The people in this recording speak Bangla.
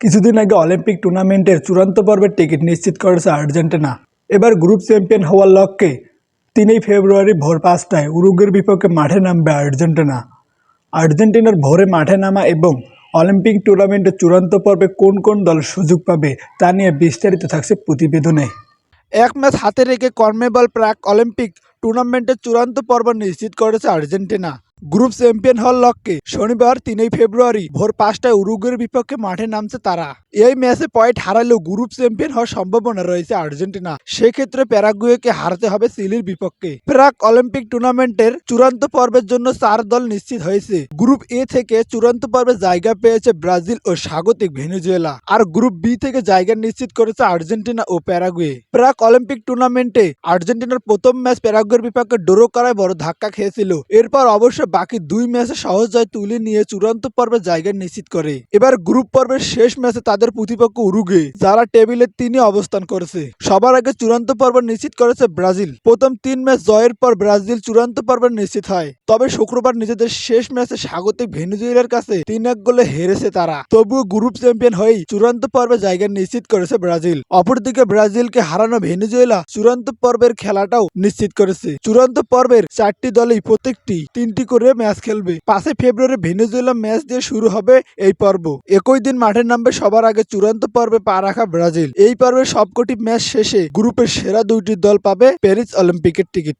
কিছুদিন আগে অলিম্পিক টুর্নামেন্টের চূড়ান্ত পর্বের টিকিট নিশ্চিত করেছে আর্জেন্টিনা। এবার গ্রুপ চ্যাম্পিয়ন হওয়ার লক্ষ্যে তিনই ফেব্রুয়ারি ভোর পাঁচটায় উরুগের বিপক্ষে মাঠে নামবে আর্জেন্টিনা। আর্জেন্টিনার ভোরে মাঠে নামা এবং অলিম্পিক টুর্নামেন্টের চূড়ান্ত পর্বে কোন কোন দল সুযোগ পাবে তা নিয়ে বিস্তারিত থাকছে প্রতিবেদনে। এক ম্যাচ হাতে রেখে কর্মেবল প্রাক অলিম্পিক টুর্নামেন্টের চূড়ান্ত পর্ব নিশ্চিত করেছে আর্জেন্টিনা। গ্রুপ চ্যাম্পিয়ন হওয়ার লক্ষ্যে শনিবার তিনই ফেব্রুয়ারি ভোর পাঁচটায় উরুগুয়ের বিপক্ষে মাঠে নামছে তারা। এই ম্যাচে পয়েন্ট হারালেও গ্রুপ চ্যাম্পিয়ন হওয়ার সম্ভাবনা রয়েছে আর্জেন্টিনা। সেক্ষেত্রে প্যারাগুয়েকে হারাতে হবে চিলির বিপক্ষে। প্রাক অলিম্পিক টুর্নামেন্টের চূড়ান্ত পর্বের জন্য চার দল নিশ্চিত হয়েছে। গ্রুপ এ থেকে চূড়ান্ত পর্বে জায়গা পেয়েছে ব্রাজিল ও স্বাগতিক ভেনেজুয়েলা। আর গ্রুপ বি থেকে জায়গা নিশ্চিত করেছে আর্জেন্টিনা ও প্যারাগুয়ে। প্রাক অলিম্পিক টুর্নামেন্টে আর্জেন্টিনার প্রথম ম্যাচ প্যারাগুয়ের বিপক্ষে ডোরো করায় বড় ধাক্কা খেয়েছিল। এরপর অবশ্য বাকি দুই ম্যাচে সহজ জয় তুলে নিয়ে চূড়ান্ত পর্বে জায়গা নিশ্চিত করে। এবার গ্রুপ পর্বের শেষ ম্যাচে তাদের প্রতিপক্ষ উরুগে যারা টেবিলের তিনে অবস্থান করেছে। সবার আগে চূড়ান্ত পর্ব নিশ্চিত করেছে ব্রাজিল। প্রথম তিন ম্যাচ জয়ের পর ব্রাজিল চূড়ান্ত পর্বে নিশ্চিত হয়। তবে শুক্রবার নিজেদের শেষ ম্যাচে স্বাগতিক ভেনেজুয়েলার কাছে তিন এক গোলে হেরেছে তারা। তবুও গ্রুপ চ্যাম্পিয়ন হয়েই চূড়ান্ত পর্বে জায়গা নিশ্চিত করেছে ব্রাজিল। অপরদিকে ব্রাজিলকে হারানো ভেনেজুয়েলা চূড়ান্ত পর্বের খেলাটাও নিশ্চিত করেছে। চূড়ান্ত পর্বের চারটি দলেই প্রত্যেকটি তিনটি করে ম্যাচ খেলবে। পাঁচই ফেব্রুয়ারি ভেনেজুয়েলা ম্যাচ দিয়ে শুরু হবে এই পর্ব। একই দিন মাঠের নামবে সবার আগে চূড়ান্ত পর্বে পা রাখা ব্রাজিল। এই পর্বে সবকটি ম্যাচ শেষে গ্রুপের সেরা দুইটি দল পাবে প্যারিস অলিম্পিকের টিকিট।